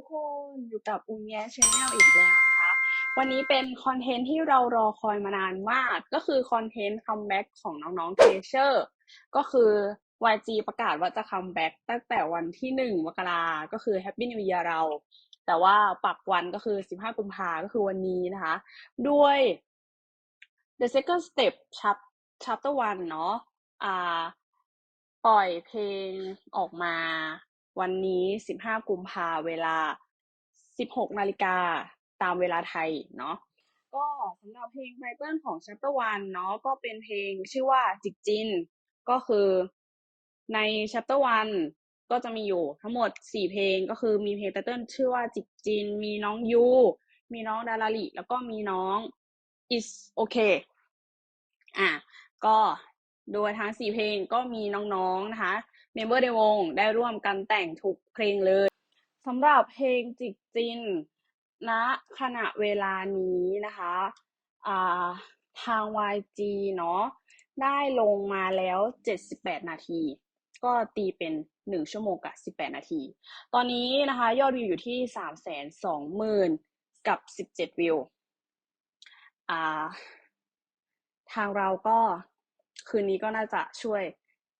ทุกคนอยู่กับอุงแยชแนลอีกแล้วนะคะ วันนี้เป็นคอนเทนต์ที่เรารอคอยมานานมาก ก็คือคอนเทนต์คัมแบ็กของน้องๆเทเชอร์ก็คือ YG ประกาศว่าจะคัมแบ็กตั้งแต่วันที่หนึ่งมกราก็คือ Happy New Year เรา แต่ว่าปักวันก็คือ 15 กุมภาก็คือวันนี้นะคะ ด้วย The Second Step Chap- Chapter 1เนาะอ่าปล่อยเพลงออกมา วันนี้ 15 กุมภาเวลา 16 นาฬิกาตามเวลาไทยเนาะก็สำหรับเพลงไตเติลของ Chapter 1เนาะก็เป็นเพลงชื่อว่าจิกจิน ก็คือใน Chapter 1ก็จะมีอยู่ทั้งหมด 4 เพลงก็คือมีเพลงไตเติ้ลชื่อว่าจิกจิน มีน้องยู มีน้องดาราลิแล้วก็มีน้อง is okay อะก็โดยทั้งสี่เพลงก็มีน้องๆนะคะ เมมเบอร์ในวงได้ร่วมกันแต่งทุกเพลงเลยสำหรับเพลงจิกจินณขณะเวลานี้นะคะาทาง YG เนาะได้ลงมาแล้ว 78 นาที ก็ตีเป็น 1 ชั่วโมงกับ 18 นาที ตอนนี้นะคะ ยอดวิวอยู่ที่ 320,000 กับ 17 วิวาทางเราก็คืนนี้ก็น่าจะช่วย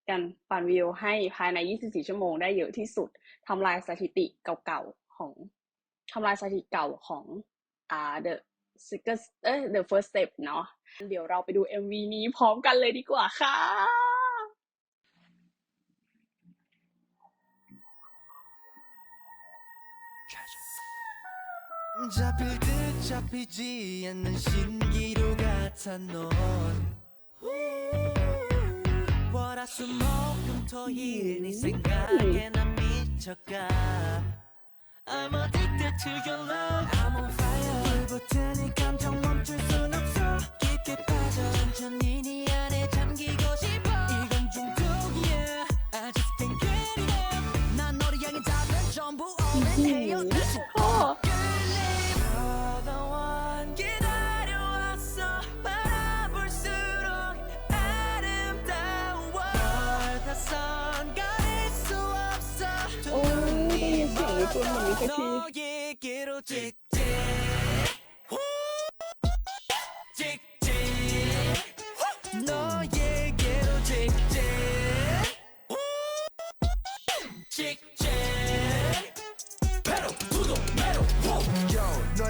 กันปั่นวิวให้ภายใน 24 ชั่วโมงได้เยอะที่สุดทำลายสถิติเก่าๆของทำลายสถิติเก่าของอ่า the second เอ้ย the first step เนาะเดี๋ยวเราไปดู MV นี้พร้อมกันเลยดีกว่าค่ะ 잡힐 듯 잡히지 않는 신기루 같아 넌 월화 수목금토일 네 생각에 난 미쳐가 I'm addicted to your 네. 좀 이렇게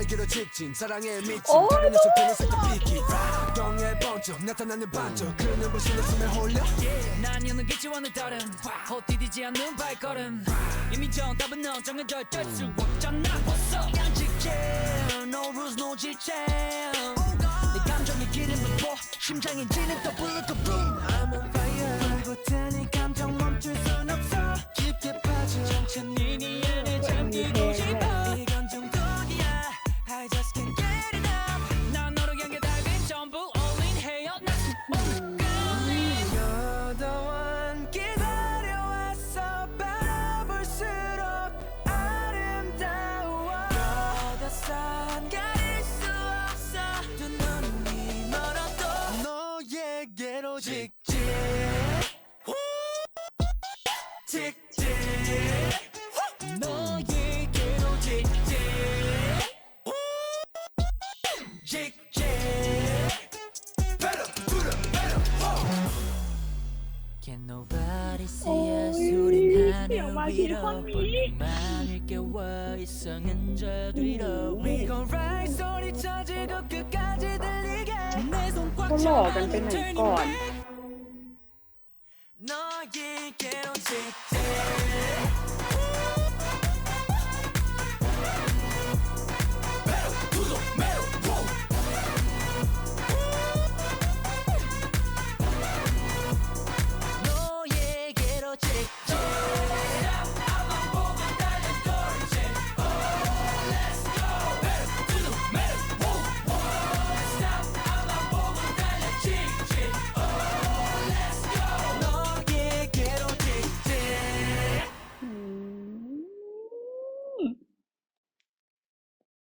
너에게로 직진 사랑에 미친 오, 다른 녀석들은 살짝 비키. 동해 번쩍 나타나는 반쪽. 그 눈부신 웃음에 홀려? 난 여는 기지원을 따른 헛디디지 않는 발걸음. 이미 정답은 넌 정해져 어쩔 수 없잖아. 벌써 양직해 No rules no 지체 내 감정의 기름을 부어 심장에 지는 더 the boom. I'm 너에게로 직진 후! 직진 후! 너에게로 직진 후! 직진 Can nobody see us 오이, 우린 하늘 영화 위로 실험이. 만을 깨워 이성은 저 뒤로 We gon' ride 소리쳐 지고 끝까지 들리게 내 손 꽉 เขาหล่อกันไปไหนก่อน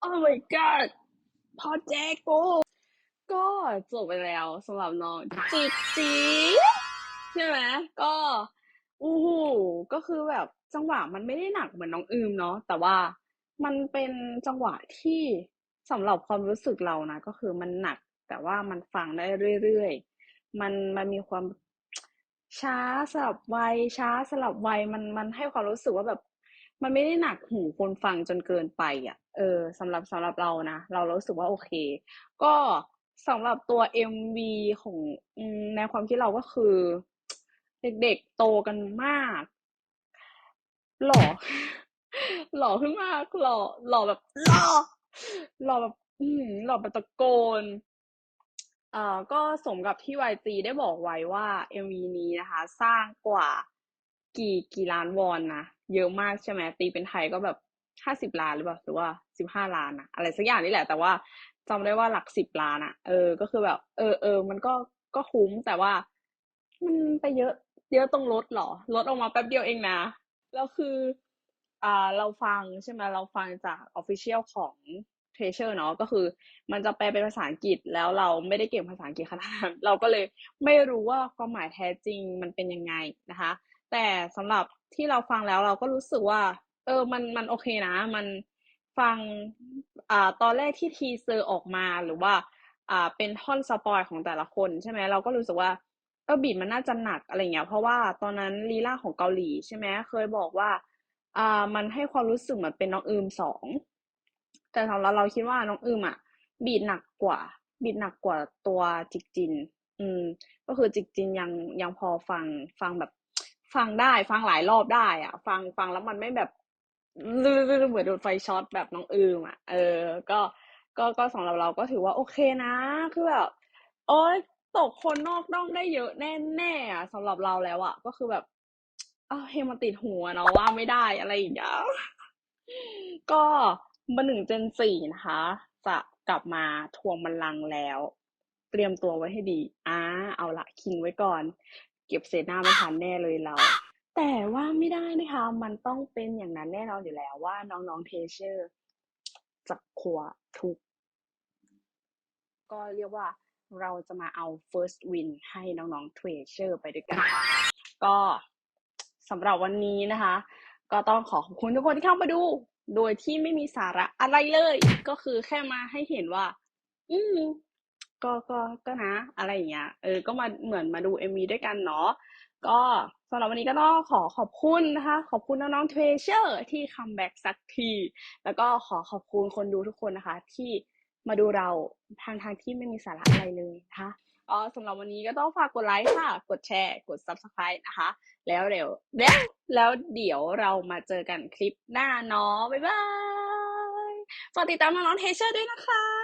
Oh my god พอแจกโกก็จบไปแล้วสำหรับน้องจิกจีใช่ไหมก็อู้หูก็คือแบบจังหวะมันไม่ได้หนักเหมือนน้องอืมเนาะแต่ว่ามันเป็นจังหวะที่สำหรับความรู้สึกเรานะก็คือมันหนัก แต่ว่ามันฟังได้เรื่อยๆมันมันมีความช้าสลับไวช้าสลับไวมันมันให้ความรู้สึกว่าแบบ มันไม่ได้หนักหูคนฟังจนเกินไปอะ เออสำหรับสำหรับเรานะ เรารู้สึกว่าโอเค ก็สำหรับตัว MV ของในความคิดเราก็คือ เด็กๆโตกันมาก หล่อ หล่อขึ้นมาก หล่อ หล่อแบบหล่อหล่อแบบ อือหือหล่อแบบตะโกนเอ่อก็สมกับที่ YG ได้บอกไว้ว่า MV นี้นะคะ สร้างกว่ากี่กี่ล้านวอนนะ เยอะมากใช่ไหมตีเป็นไทยก็แบบห้าสิบล้านหรือเปล่าหรือว่าสิบห้าล้านอะอะไรสักอย่างนี่แหละ แต่ว่าจำได้ว่าหลักสิบล้านอะเออ ก็คือแบบ เออเออมันก็ก็คุ้มแต่ว่า มันไปเยอะ เยอะตรงรถหรอรถออกมาแป๊บเดียวเองนะแล้วคืออ่าเราฟังใช่ไหมเราฟังจาก official ของ Treasure เนาะก็คือ มันจะแปลเป็นภาษาอังกฤษแล้วเราไม่ได้เก่งภาษาอังกฤษขนาดนั้นเราก็เลยไม่รู้ว่าความหมายแท้จริงมันเป็นยังไงนะคะ แต่สำหรับ ที่เราฟังแล้วเราก็รู้สึกว่า เออมันมันโอเคนะ มันฟังอ่าตอนแรกที่ทีเซอร์ออกมาหรือว่าอ่าเป็นท่อนสปอยของแต่ละคนใช่ไหมเราก็รู้สึกว่าเออบีทมันน่าจะหนักอะไรเงี้ยเพราะว่าตอนนั้นลีลาของเกาหลีใช่ไหมเคยบอกว่าอ่ามันให้ความรู้สึกเหมือนเป็นน้องอืมสองแต่สำหรับเราคิดว่าน้องอืมอะบีทหนักกว่า บีทหนักกว่าตัวจิกจิน อืม ก็คือจิกจินยังยังพอฟังฟังแบบ ฟังได้ฟังหลายรอบได้อะ ฟังฟังแล้วมันไม่แบบลื่นๆเหมือนโดนไฟช็อตแบบน้องอืมอะเออ ก็ก็ก็สำหรับเราก็ถือว่าโอเคนะ คือแบบโอ๊ยตกคนนอกด้อมได้เยอะแน่ๆอะสำหรับเราแล้วอะ ก็คือแบบเอ้าเพลงมันติดหูอะเนาะว่าไม่ได้อะไรอย่างเงี้ยก็มาหนึ่งเจนสี่นะคะ จะกลับมาทวงบัลลังก์แล้ว เตรียมตัวไว้ให้ดีอ่าเอาละคิงไว้ก่อน เก็บเศษหน้าไม่ทันแน่เลยเรา แต่ว่าไม่ได้นะคะ มันต้องเป็นอย่างนั้นแน่นอนอยู่แล้วว่าน้องๆเทเชอร์จะคว้าทุก ก็เรียกว่าเราจะมาเอา first win ให้น้องๆเทเชอร์ไปด้วยกัน ก็สำหรับวันนี้นะคะ ก็ต้องขอขอบคุณทุกคนที่เข้ามาดู โดยที่ไม่มีสาระอะไรเลย ก็คือแค่มาให้เห็นว่า อืม ก็ก็ก็นะ อะไรอย่างเงี้ยเออก็มาเหมือนมาดู MV ด้วยกันเนาะก็สำหรับวันนี้ก็ต้องขอขอบคุณนะคะ ขอบคุณน้องๆเทรเชอร์ที่คัมแบ็กสักที แล้วก็ขอขอบคุณคนดูทุกคนนะคะ ที่มาดูเราทางทางที่ไม่มีสาระอะไรเลยนะคะอ๋อสำหรับวันนี้ก็ต้องฝากกดไลค์ค่ะ กดแชร์ กด subscribe นะคะ แล้วเดี๋ยวแล้วแล้วเดี๋ยวเรามาเจอกันคลิปหน้าเนาะบ๊ายบายฝากติดตามน้องๆเทเชอร์ด้วยนะคะ